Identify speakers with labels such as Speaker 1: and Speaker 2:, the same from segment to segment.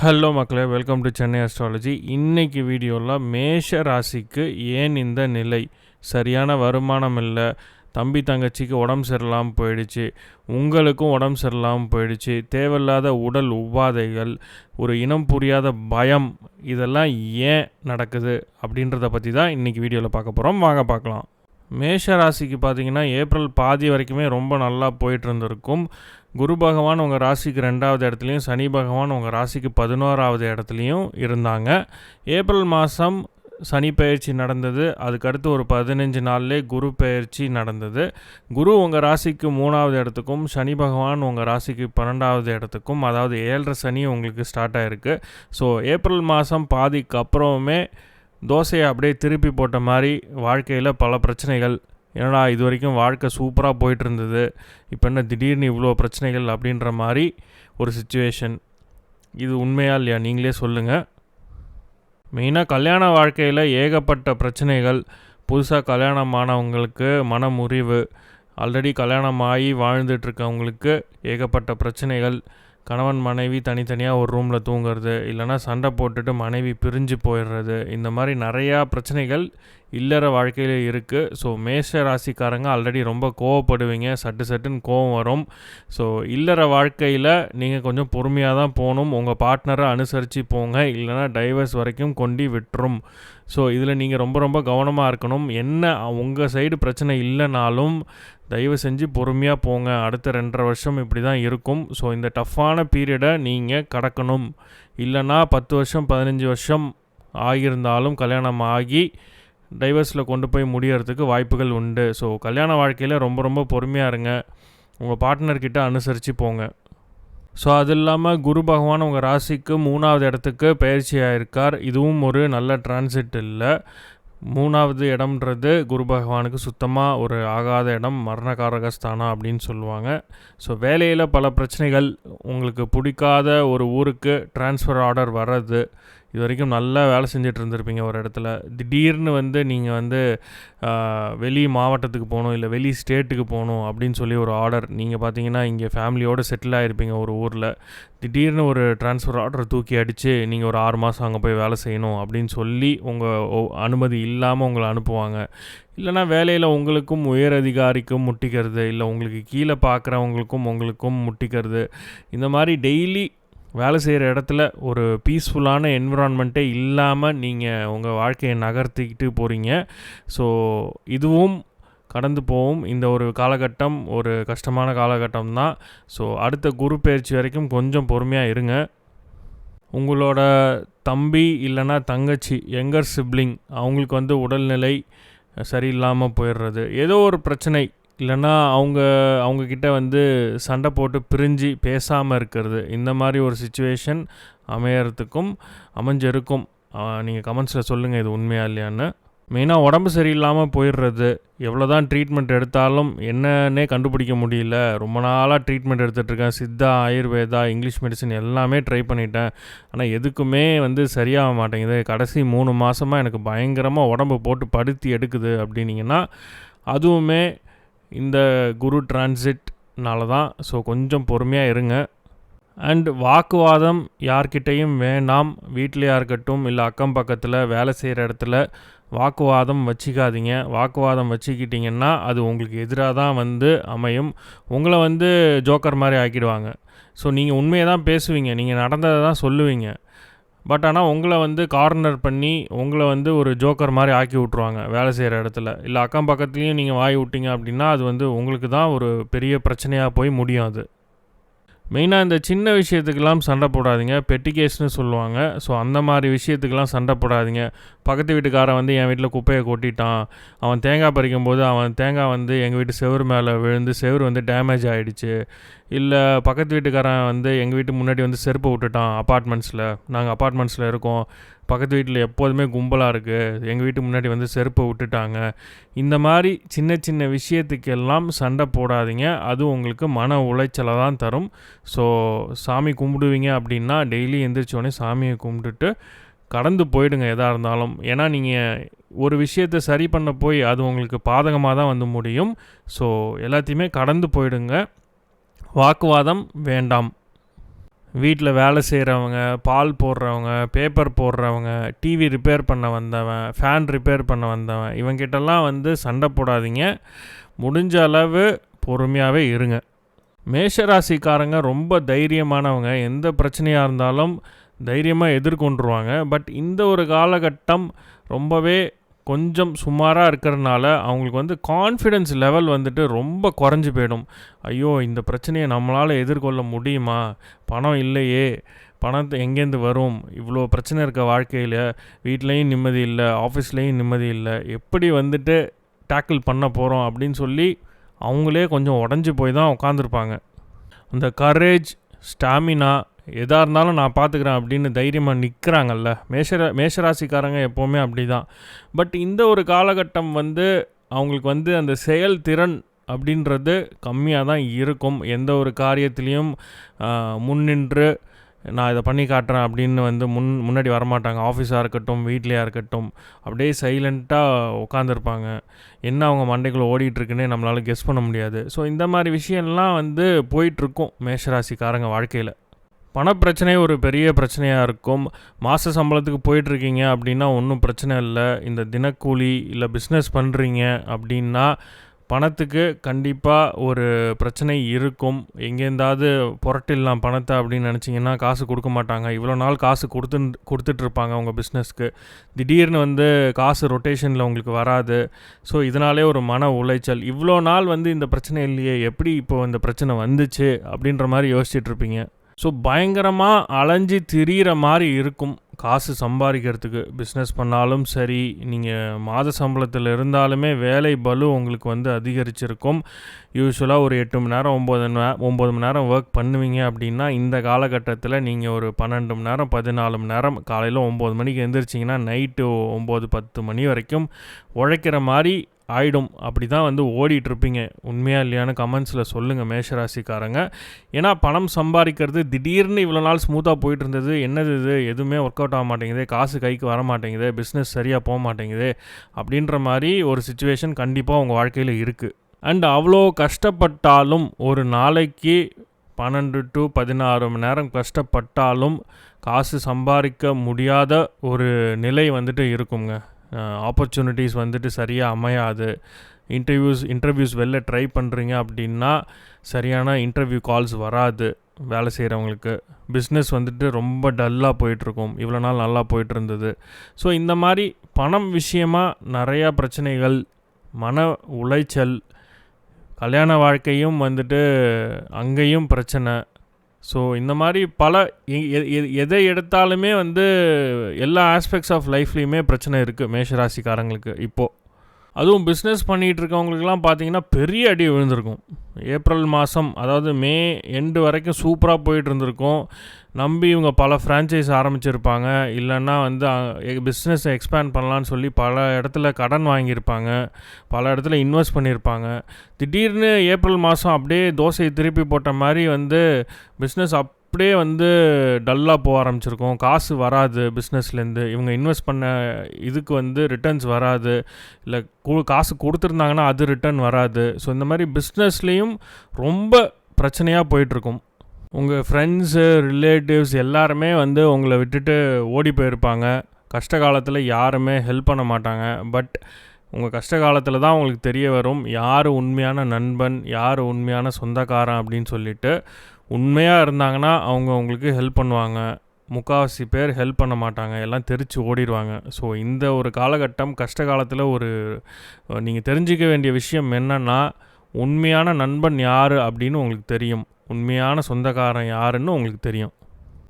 Speaker 1: Hello மக்களே. Welcome to Chennai astrology இன்றைக்கி வீடியோவில் மேஷ ராசிக்கு ஏன் இந்த நிலை? சரியான வருமானம் இல்லை. தம்பி தங்கச்சிக்கு உடம்பு சரியில்லாமல் போயிடுச்சு. உங்களுக்கும் உடம்பு சரியில்லாமல் போயிடுச்சு. தேவையில்லாத உடல் உபாதைகள் ஒரு இனம் புரியாத பயம் இதெல்லாம் ஏன் நடக்குது அப்படின்றத பற்றி தான் இன்றைக்கி வீடியோவில் பார்க்க போகிறோம் வாங்க பார்க்கலாம். மேஷ ராசிக்கு பார்த்தீங்கன்னா ஏப்ரல் பாதி வரைக்குமே ரொம்ப நல்லா போயிட்டு இருந்திருக்கும். குரு பகவான் உங்கள் ராசிக்கு ரெண்டாவது இடத்துலையும் சனி பகவான் உங்கள் ராசிக்கு பதினோராவது இடத்துலையும் இருந்தாங்க. ஏப்ரல் மாதம் சனி பயிற்சி நடந்தது. அதுக்கடுத்து ஒரு பதினஞ்சு நாள்லே குரு பயிற்சி நடந்தது. குரு உங்கள் ராசிக்கு மூணாவது இடத்துக்கும் சனி பகவான் உங்கள் ராசிக்கு பன்னெண்டாவது இடத்துக்கும் அதாவது ஏழரை சனி உங்களுக்கு ஸ்டார்ட் ஆகிருக்கு ஸோ ஏப்ரல் மாதம் பாதிக்கு அப்புறமே தோசையை அப்படியே திருப்பி போட்ட மாதிரி வாழ்க்கையில் பல பிரச்சனைகள் என்னடா இது வரைக்கும் வாழ்க்கை சூப்பராக போயிட்டு இருந்தது இப்போ என்ன திடீர்னு இவ்வளோ பிரச்சனைகள் அப்படின்ற மாதிரி ஒரு சுச்சுவேஷன் இது உண்மையா இல்லையா? நீங்களே சொல்லுங்கள் மெயினாக கல்யாண வாழ்க்கையில் ஏகப்பட்ட பிரச்சனைகள். புதுசாக கல்யாணம் ஆனவங்களுக்கு மன ஆல்ரெடி கல்யாணம் ஆகி வாழ்ந்துட்டுருக்கவங்களுக்கு ஏகப்பட்ட பிரச்சனைகள். கணவன் மனைவி தனித்தனியாக ஒரு ரூமில் தூங்குறது இல்லைனா சண்டை போட்டுட்டு மனைவி பிரிஞ்சு போயிடுறது இந்த மாதிரி நிறையா பிரச்சனைகள் இல்லற வாழ்க்கையில் இருக்குது ஸோ மேஷ ராசிக்காரங்க ஆல்ரெடி ரொம்ப கோவப்படுவீங்க சட்டு சட்டுன்னு கோவம் வரும். ஸோ இல்லற வாழ்க்கையில் நீங்கள் கொஞ்சம் பொறுமையாக தான் போகணும். உங்கள் பார்ட்னரை அனுசரித்து போங்க இல்லைனா டைவர்ஸ் வரைக்கும் கொண்டு விட்டுரும். ஸோ இதில் நீங்கள் ரொம்ப ரொம்ப கவனமாக இருக்கணும். என்ன உங்கள் சைடு பிரச்சனை இல்லைனாலும் தயவு செஞ்சு பொறுமையாக போங்க. அடுத்த ரெண்டரை வருஷம் இப்படி தான் இருக்கும். ஸோ இந்த டஃப்பான பீரியடை நீங்கள் கடக்கணும். இல்லைனா பத்து வருஷம் பதினஞ்சு வருஷம் ஆகியிருந்தாலும் கல்யாணம் ஆகி டைவர்ஸில் கொண்டு போய் முடியறதுக்கு வாய்ப்புகள் உண்டு. ஸோ கல்யாண வாழ்க்கையில் ரொம்ப ரொம்ப பொறுமையாக இருங்க. உங்கள் பார்ட்னர்கிட்ட அனுசரித்து போங்க. ஸோ அது இல்லாமல் குரு பகவான் உங்கள் ராசிக்கு மூணாவது இடத்துக்கு பயிற்சியாக இருக்கார் இதுவும் ஒரு நல்ல டிரான்சிட் இல்லை. மூணாவது இடம்ன்றது குரு பகவானுக்கு சுத்தமாக ஒரு ஆகாத இடம் மரணகாரகஸ்தானம் அப்படின்னு சொல்லுவாங்க. ஸோ வேலையில் பல பிரச்சனைகள் உங்களுக்கு பிடிக்காத ஒரு ஊருக்கு ட்ரான்ஸ்ஃபர் ஆர்டர் வர்றது இது வரைக்கும் நல்லா வேலை செஞ்சுட்டு இருந்திருப்பீங்க ஒரு இடத்துல. திடீர்னு வந்து நீங்கள் வந்து வெளி மாவட்டத்துக்கு போகணும் இல்லை வெளி ஸ்டேட்டுக்கு போகணும் அப்படின்னு சொல்லி ஒரு ஆர்டர் நீங்கள் பார்த்தீங்கன்னா இங்கே ஃபேமிலியோடு செட்டில் ஆகிருப்பீங்க ஒரு ஊரில். திடீர்னு ஒரு ட்ரான்ஸ்ஃபர் ஆர்டர் தூக்கி அடித்து நீங்கள் ஒரு ஆறு மாதம் அங்கே போய் வேலை செய்யணும் அப்படின்னு சொல்லி உங்கள் அனுமதி இல்லாமல் உங்களை அனுப்புவாங்க. இல்லைனா வேலையில் உங்களுக்கும் உயர் அதிகாரிக்கும் முட்டிக்கிறது இல்லை உங்களுக்கு கீழே பார்க்குறவங்களுக்கும் உங்களுக்கும் முட்டிக்கிறது. இந்த மாதிரி டெய்லி வேலை செய்கிற இடத்துல ஒரு பீஸ்ஃபுல்லான என்விரான்மெண்ட்டே இல்லாமல் நீங்கள் உங்கள் வாழ்க்கையை நகர்த்திக்கிட்டு போகிறீங்க ஸோ இதுவும் கடந்து போகும். இந்த ஒரு காலகட்டம் ஒரு கஷ்டமான காலகட்டம் தான். ஸோ அடுத்த குரு பயிற்சி வரைக்கும் கொஞ்சம் பொறுமையாக இருங்க. உங்களோட தம்பி இல்லைன்னா தங்கச்சி எங்கர் சிப்ளிங் அவங்களுக்கு வந்து உடல்நிலை சரியில்லாமல் போயிடுறது. ஏதோ ஒரு பிரச்சனை இல்லைன்னா அவங்க அவங்கக்கிட்ட வந்து சண்டை போட்டு பிரிஞ்சு பேசாமல் இருக்கிறது. இந்த மாதிரி ஒரு சுச்சுவேஷன் அமையறதுக்கும் அமைஞ்சிருக்கும். நீங்கள் கமெண்ட்ஸில் சொல்லுங்கள் இது உண்மையா இல்லையான்னு. மெயினாக உடம்பு சரியில்லாமல் போயிடுறது. எவ்வளோ தான் ட்ரீட்மெண்ட் எடுத்தாலும் என்னன்னே கண்டுபிடிக்க முடியல. ரொம்ப நாளாக ட்ரீட்மெண்ட் எடுத்துகிட்ருக்கேன் சித்தா ஆயுர்வேதா இங்கிலீஷ் மெடிசன் எல்லாமே ட்ரை பண்ணிட்டேன். ஆனால் எதுக்குமே வந்து சரியாக மாட்டேங்குது. கடைசி மூணு மாதமாக எனக்கு பயங்கரமாக உடம்பு போட்டு படுத்தி எடுக்குது அப்படின்னீங்கன்னா அதுவுமே இந்த குரு டிரான்சிட்னால தான். ஸோ கொஞ்சம் பொறுமையாக இருங்க. அண்ட் வாக்குவாதம் யார்கிட்டையும் வேண்டாம் வீட்லையாக இருக்கட்டும் இல்லை அக்கம் பக்கத்தில் வேலை செய்கிற இடத்துல வாக்குவாதம் வச்சுக்காதீங்க. வாக்குவாதம் வச்சுக்கிட்டிங்கன்னா அது உங்களுக்கு எதிராக தான் வந்து அமையும். உங்களை வந்து ஜோக்கர் மாதிரி ஆக்கிடுவாங்க. ஸோ நீங்கள் உண்மையை தான் பேசுவீங்க. நீங்கள் நடந்ததை தான் சொல்லுவீங்க. பட் ஆனால் உங்களை வந்து கார்னர் பண்ணி உங்களை வந்து ஒரு ஜோக்கர் மாதிரி ஆக்கி விட்ருவாங்க வேலை செய்கிற இடத்துல. இல்லை அக்கம் பக்கத்துலேயும் நீங்கள் வாய் விட்டீங்க அப்படின்னா அது வந்து உங்களுக்கு தான் ஒரு பெரிய பிரச்சனையாக போய் முடியும் அது. மெயினாக இந்த சின்ன விஷயத்துக்கெல்லாம் சண்டை போடாதீங்க. பெட்டி கேஸ்னு சொல்லுவாங்க. ஸோ அந்த மாதிரி விஷயத்துக்கெல்லாம் சண்டை போடாதீங்க. பக்கத்து வீட்டுக்காரன் வந்து என் வீட்டில் குப்பையை கொட்டிட்டான். அவன் தேங்காய் பறிக்கும் போது அவன் தேங்காய் வந்து எங்கள் வீட்டு செவரு மேலே விழுந்து செவரு வந்து டேமேஜ் ஆகிடுச்சு இல்லை பக்கத்து வீட்டுக்காரன் வந்து எங்கள் வீட்டு முன்னாடி வந்து செருப்பு விட்டுட்டான். அப்பார்ட்மெண்ட்ஸில் நாங்கள் அப்பார்ட்மெண்ட்ஸில் இருக்கோம். பக்கத்து வீட்டில் எப்போதுமே கும்பலாக இருக்குது எங்கள் வீட்டு முன்னாடி வந்து செருப்பை விட்டுட்டாங்க. இந்த மாதிரி சின்ன சின்ன விஷயத்துக்கெல்லாம் சண்டை போடாதீங்க. அது உங்களுக்கு மன உளைச்சலை தான் தரும். ஸோ சாமி கும்பிடுவீங்க அப்படின்னா டெய்லி எந்திரிச்சோடனே சாமியை கும்பிட்டுட்டு கடந்து போயிடுங்க எதாக இருந்தாலும். ஏன்னா நீங்கள் ஒரு விஷயத்தை சரி பண்ண போய் அது உங்களுக்கு பாதகமாக தான் வந்து முடியும். ஸோ எல்லாத்தையுமே கடந்து போயிடுங்க. வாக்குவாதம் வேண்டாம். வீட்டில் வேலை செய்கிறவங்க பால் போடுறவங்க பேப்பர் போடுறவங்க டிவி ரிப்பேர் பண்ண வந்தவன் ஃபேன் ரிப்பேர் பண்ண வந்தவன் இவங்கிட்டலாம் வந்து சண்டை போடாதீங்க. முடிஞ்ச அளவு பொறுமையாகவே இருங்க. மேஷராசிக்காரங்க ரொம்ப தைரியமானவங்க. எந்த பிரச்சனையாக இருந்தாலும் தைரியமாக எதிர்கொண்டுருவாங்க. பட் இந்த ஒரு காலகட்டம் ரொம்பவே கொஞ்சம் சுமாராக இருக்கிறனால அவங்களுக்கு வந்து கான்ஃபிடென்ஸ் லெவல் வந்துட்டு ரொம்ப குறைஞ்சி போயிடும். ஐயோ இந்த பிரச்சனையை நம்மளால் எதிர்கொள்ள முடியுமா? பணம் இல்லையே. பணத்தை எங்கேருந்து வரும்? இவ்வளோ பிரச்சனை இருக்க வாழ்க்கையில் வீட்லேயும் நிம்மதி இல்லை ஆஃபீஸ்லேயும் நிம்மதி இல்லை. எப்படி வந்துட்டு டேக்கிள் பண்ண போகிறோம் அப்படின்னு சொல்லி அவங்களே கொஞ்சம் உடஞ்சி போய் தான் உட்காந்துருப்பாங்க அந்த கரேஜ் ஸ்டாமினா எதாக இருந்தாலும் நான் பார்த்துக்கிறேன் அப்படின்னு தைரியமாக நிற்கிறாங்கல்ல மேஷர மேஷராசிக்காரங்க எப்போவுமே அப்படி தான் பட் இந்த ஒரு காலகட்டம் வந்து அவங்களுக்கு வந்து அந்த செயல்திறன் அப்படின்றது கம்மியாக தான் இருக்கும். எந்த ஒரு காரியத்திலையும் முன்னின்று நான் இதை பண்ணி காட்டுறேன் அப்படின்னு வந்து முன் முன்னாடி வரமாட்டாங்க. ஆஃபீஸாக இருக்கட்டும் வீட்லேயா இருக்கட்டும் அப்படியே சைலண்ட்டாக உட்காந்துருப்பாங்க என்ன அவங்க மண்டைக்குள்ளே ஓடிட்டுருக்குன்னே நம்மளால் கெஸ் பண்ண முடியாது. ஸோ இந்த மாதிரி விஷயம்லாம் வந்து போயிட்டுருக்கும் மேஷராசிக்காரங்க வாழ்க்கையில். பணப்பிரச்சனை ஒரு பெரிய பிரச்சனையாக இருக்கும். மாத சம்பளத்துக்கு போயிட்டுருக்கீங்க அப்படின்னா ஒன்றும் பிரச்சனை இல்லை. இந்த தினக்கூலி இல்லை பிஸ்னஸ் பண்ணுறீங்க அப்படின்னா பணத்துக்கு கண்டிப்பாக ஒரு பிரச்சனை இருக்கும். எங்கேருந்தாவது புரட்டிடலாம் பணத்தை அப்படின்னு நினச்சிங்கன்னா காசு கொடுக்க மாட்டாங்க. இவ்வளோ நாள் காசு கொடுத்து கொடுத்துட்ருப்பாங்க உங்கள் பிஸ்னஸ்க்கு திடீர்னு வந்து காசு ரொட்டேஷனில் உங்களுக்கு வராது. ஸோ இதனாலே ஒரு மன உளைச்சல். இவ்வளோ நாள் வந்து இந்த பிரச்சனை இல்லையே எப்படி இப்போ இந்த பிரச்சனை வந்துச்சு அப்படின்ற மாதிரி யோசிச்சுட்ருப்பீங்க ஸோ பயங்கரமாக அலைஞ்சி திரியிற மாதிரி இருக்கும் காசு சம்பாதிக்கிறதுக்கு. பிஸ்னஸ் பண்ணாலும் சரி நீங்கள் மாத சம்பளத்தில் இருந்தாலுமே வேலை பலு உங்களுக்கு வந்து அதிகரிச்சிருக்கும். யூஸ்வலாக ஒரு எட்டு மணி நேரம் ஒம்பது ஒம்பது மணி நேரம் ஒர்க் பண்ணுவீங்க அப்படின்னா இந்த காலகட்டத்தில் நீங்கள் ஒரு பன்னெண்டு மணி நேரம் பதினாலு மணி நேரம் காலையில் ஒம்பது மணிக்கு எழுந்திரிச்சிங்கன்னா நைட்டு ஒம்பது பத்து மணி வரைக்கும் உழைக்கிற மாதிரி ஆயிடும். அப்படி தான் வந்து ஓடிட்டுருப்பீங்க. உண்மையாக இல்லையான்னு கமெண்ட்ஸில் சொல்லுங்கள் மேஷராசிக்காரங்க. ஏன்னா பணம் சம்பாதிக்கிறது திடீர்னு இவ்வளோ நாள் ஸ்மூத்தாக போயிட்டு இருந்தது என்னது இது? எதுவுமே ஒர்க் அவுட் ஆக மாட்டேங்குது. காசு கைக்கு வர மாட்டேங்குது. பிஸ்னஸ் சரியாக போக மாட்டேங்குது. அப்படின்ற மாதிரி ஒரு சுச்சுவேஷன் கண்டிப்பாக உங்கள் வாழ்க்கையில் இருக்குது அண்ட் அவ்வளோ கஷ்டப்பட்டாலும் ஒரு நாளைக்கு பன்னெண்டு டு பதினாறு மணி நேரம் கஷ்டப்பட்டாலும் காசு சம்பாதிக்க முடியாத ஒரு நிலை வந்துட்டு இருக்குங்க. ஆப்பர்ச்சுனிட்டிஸ் வந்துட்டு சரியாக அமையாது. இன்டர்வியூஸ் இன்டர்வியூஸ் வெளில ட்ரை பண்ணுறீங்க அப்படின்னா சரியான இன்டர்வியூ கால்ஸ் வராது வேலை செய்கிறவங்களுக்கு பிஸ்னஸ் வந்துட்டு ரொம்ப டல்லாக போயிட்டுருக்கும். இவ்வளோ நாள் நல்லா போயிட்டுருந்தது. ஸோ இந்த மாதிரி பணம் விஷயமாக நிறையா பிரச்சனைகள் மன உளைச்சல் கல்யாண வாழ்க்கையும் வந்துட்டு அங்கேயும் பிரச்சனை. ஸோ இந்த மாதிரி பல எதை எடுத்தாலுமே வந்து எல்லா ஆஸ்பெக்ட்ஸ் ஆஃப் லைஃப்லேயுமே பிரச்சனை இருக்குது மேஷராசிக்காரங்களுக்கு இப்போது அதுவும் பிஸ்னஸ் பண்ணிகிட்டு இருக்கவங்களுக்குலாம் பார்த்தீங்கன்னா பெரிய அடி விழுந்திருக்கும். ஏப்ரல் மாதம் அதாவது மே எண்டு வரைக்கும் சூப்பராக போயிட்டு இருந்திருக்கும் நம்பி இவங்க பல ஃப்ரான்ச்சைஸ் ஆரம்பிச்சிருப்பாங்க. இல்லைன்னா வந்து பிஸ்னஸை எக்ஸ்பேண்ட் பண்ணலான்னு சொல்லி பல இடத்துல கடன் வாங்கியிருப்பாங்க. பல இடத்துல இன்வெஸ்ட் பண்ணியிருப்பாங்க. திடீர்னு ஏப்ரல் மாதம் அப்படியே தோசையை திருப்பி போட்ட மாதிரி வந்து பிஸ்னஸ் அப் அப்படியே வந்து டல்லாக போக ஆரம்பிச்சிருக்கோம். காசு வராது பிஸ்னஸ்லேருந்து இவங்க இன்வெஸ்ட் பண்ண இதுக்கு வந்து ரிட்டர்ன்ஸ் வராது. இல்லை காசு கொடுத்துருந்தாங்கன்னா அது ரிட்டர்ன் வராது. ஸோ இந்த மாதிரி பிஸ்னஸ்லேயும் ரொம்ப பிரச்சனையாக போயிட்டுருக்கும். உங்கள் ஃப்ரெண்ட்ஸு ரிலேட்டிவ்ஸ் எல்லாருமே வந்து உங்களை விட்டுட்டு ஓடி போயிருப்பாங்க. கஷ்ட காலத்தில் யாருமே ஹெல்ப் பண்ண மாட்டாங்க. பட் உங்கள் கஷ்ட காலத்தில் தான் உங்களுக்கு தெரிய வரும். யார் உண்மையான நண்பன்? யார் உண்மையான சொந்தக்காரன்? அப்படின்னு சொல்லிட்டு உண்மையாக இருந்தாங்கன்னா அவங்க உங்களுக்கு ஹெல்ப் பண்ணுவாங்க. முக்காவாசி பேர் ஹெல்ப் பண்ண மாட்டாங்க. எல்லாம் தெரித்து ஓடிடுவாங்க ஸோ இந்த ஒரு காலகட்டம் கஷ்ட காலத்தில் ஒரு நீங்கள் தெரிஞ்சிக்க வேண்டிய விஷயம் என்னென்னா உண்மையான நண்பன் யார் அப்படின்னு உங்களுக்கு தெரியும். உண்மையான சொந்தக்காரன் யாருன்னு உங்களுக்கு தெரியும்.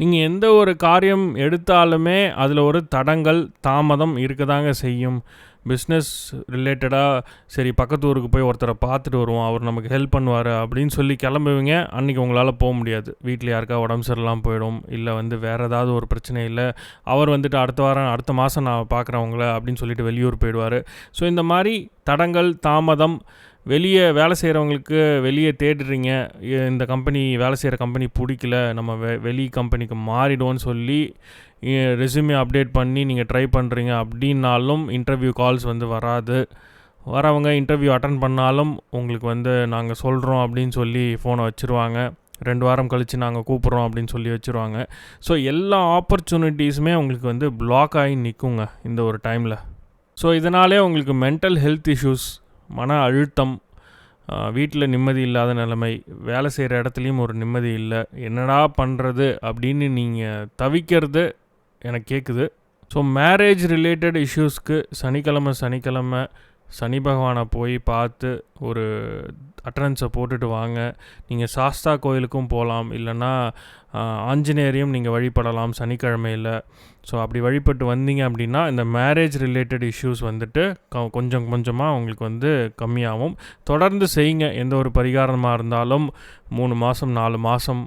Speaker 1: நீங்கள் எந்த ஒரு காரியம் எடுத்தாலுமே அதில் ஒரு தடங்கள் தாமதம் இருக்க தாங்க செய்யும். பிஸ்னஸ் ரிலேட்டடாக சரி பக்கத்து ஊருக்கு போய் ஒருத்தரை பார்த்துட்டு வருவோம் அவர் நமக்கு ஹெல்ப் பண்ணுவார் அப்படின்னு சொல்லி கிளம்புவீங்க. அன்றைக்கி உங்களால் போக முடியாது. வீட்டில் யாருக்கா உடம்பு சரியில்லாமல் போயிடும். இல்லை வந்து வேறு ஏதாவது ஒரு பிரச்சனை இல்லை. அவர் வந்துட்டு அடுத்த வாரம் அடுத்த மாதம் நான் பார்க்குறவங்கள அப்படின்னு சொல்லிட்டு வெளியூர் போயிடுவார். ஸோ இந்த மாதிரி தடங்கள் தாமதம் வெளியே வேலை செய்கிறவங்களுக்கு வெளியே தேடுறீங்க. இந்த கம்பெனி வேலை செய்கிற கம்பெனி பிடிக்கல. நம்ம வெ வெளி கம்பெனிக்கு மாறிடுவோன்னு சொல்லி ரெசியூமே அப்டேட் பண்ணி நீங்கள் ட்ரை பண்ணுறீங்க அப்படின்னாலும் இன்டர்வியூ கால்ஸ் வந்து வராது. வரவங்க இன்டர்வியூ அட்டன் பண்ணாலும் உங்களுக்கு வந்து நாங்கள் சொல்கிறோம் அப்படின்னு சொல்லி ஃபோனை வச்சுருவாங்க. ரெண்டு வாரம் கழித்து நாங்கள் கூப்பிட்றோம் அப்படின்னு சொல்லி வச்சுருவாங்க. ஸோ எல்லா ஆப்பர்ச்சுனிட்டிஸுமே உங்களுக்கு வந்து பிளாக் ஆகி நிற்குங்க இந்த ஒரு டைமில் ஸோ இதனாலே உங்களுக்கு மென்டல் ஹெல்த் இஷ்யூஸ் மன அழுத்தம் வீட்டில் நிம்மதி இல்லாத நிலைமை வேலை செய்கிற இடத்துலையும் ஒரு நிம்மதி இல்லை. என்னடா பண்ணுறது அப்படின்னு நீங்கள் தவிக்கிறது எனக்கு கேட்குது ஸோ மேரேஜ் ரிலேட்டட் இஷ்யூஸ்க்கு சனிக்கிழமை சனிக்கிழமை சனி பகவானை போய் பார்த்து ஒரு அட்டனன்ஸை போட்டுட்டு வாங்க. நீங்கள் சாஸ்தா கோயிலுக்கும் போகலாம் இல்லைன்னா ஆஞ்சநேயரையும் நீங்கள் வழிபடலாம் சனிக்கிழமையில். ஸோ அப்படி வழிபட்டு வந்தீங்க அப்படின்னா இந்த மேரேஜ் ரிலேட்டட் இஷ்யூஸ் வந்துட்டு க கொஞ்சம் கொஞ்சமாக உங்களுக்கு வந்து கம்மியாகும் தொடர்ந்து செய்யுங்க. எந்த ஒரு பரிகாரமாக இருந்தாலும் மூணு மாதம் நாலு மாதம்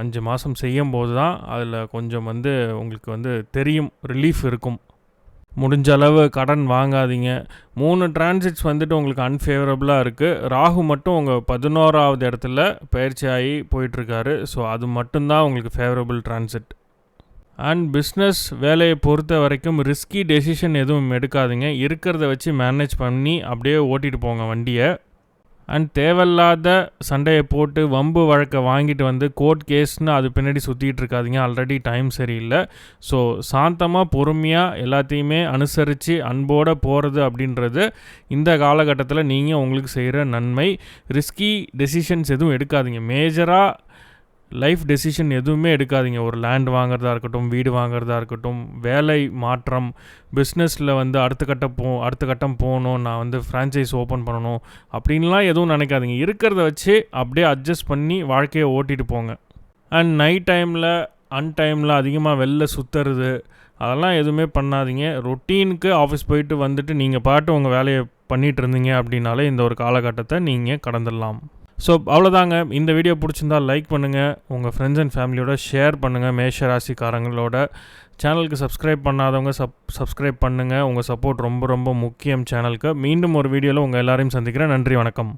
Speaker 1: அஞ்சு மாதம் செய்யும் போது தான் அதில் கொஞ்சம் வந்து உங்களுக்கு வந்து தெரியும் ரிலீஃப் இருக்கும். முடிஞ்ச அளவு கடன் வாங்காதீங்க. மூணு டிரான்சிட்ஸ் வந்துட்டு உங்களுக்கு அன்ஃபேவரபுளாக இருக்குது ராகு மட்டும் உங்கள் பதினோராவது இடத்துல பயிற்சி ஆகி போயிட்டுருக்காரு. ஸோ அது மட்டும்தான் உங்களுக்கு ஃபேவரபுள் டிரான்சிட் அண்ட் பிஸ்னஸ் வேலையை பொறுத்த வரைக்கும் ரிஸ்கி டெசிஷன் எதுவும் எடுக்காதீங்க. இருக்கிறத வச்சு மேனேஜ் பண்ணி அப்படியே ஓட்டிகிட்டு போங்க வண்டியை. அண்ட் தேவையில்லாத சண்டையை போட்டு வம்பு வழக்கை வாங்கிட்டு வந்து கோர்ட் கேஸ்னு அது பின்னாடி சுற்றிட்டு இருக்காதிங்க. ஆல்ரெடி டைம் சரியில்லை. ஸோ சாந்தமாக பொறுமையாக எல்லாத்தையுமே அனுசரித்து அன்போடு போகிறது அப்படின்றது இந்த காலகட்டத்தில் நீங்கள் உங்களுக்கு செய்கிற நன்மை. ரிஸ்கி டெசிஷன்ஸ் எதுவும் எடுக்காதீங்க. மேஜராக லைஃப் டெசிஷன் எதுவுமே எடுக்காதீங்க. ஒரு லேண்ட் வாங்குறதா இருக்கட்டும் வீடு வாங்குறதா இருக்கட்டும் வேலை மாற்றம் பிஸ்னஸில் வந்து அடுத்த கட்டம் போ அடுத்த கட்டம் போகணும் நான் வந்து ஃப்ரான்ச்சைஸ் ஓப்பன் பண்ணணும் அப்படின்லாம் எதுவும் நினைக்காதீங்க. இருக்கிறத வச்சு அப்படியே அட்ஜஸ்ட் பண்ணி வாழ்க்கையை ஓட்டிகிட்டு போங்க. அண்ட் நைட் டைமில் அன் டைமில் அதிகமாக வெளில சுற்றுறது அதெல்லாம் எதுவுமே பண்ணாதீங்க. ரொட்டீனுக்கு ஆஃபீஸ் போயிட்டு வந்துட்டு நீங்கள் பாட்டு உங்கள் வேலையை பண்ணிகிட்டு இருந்தீங்க அப்படின்னாலே இந்த ஒரு காலகட்டத்தை நீங்கள் கடந்துடலாம். ஸோ அவ்வளோதாங்க இந்த வீடியோ பிடிச்சிருந்தால் லைக் பண்ணுங்கள் உங்கள் ஃப்ரெண்ட்ஸ் அண்ட் ஃபேமிலியோட ஷேர் பண்ணுங்கள் மேஷ ராசிக்காரங்களோட சேனலுக்கு சப்ஸ்கிரைப் பண்ணாதவங்க சப் சப்ஸ்கிரைப் பண்ணுங்கள் உங்கள் சப்போர்ட் ரொம்ப ரொம்ப முக்கியம் சேனலுக்கு மீண்டும் ஒரு வீடியோவில் உங்கள் எல்லாரையும் சந்திக்கிறேன். நன்றி வணக்கம்.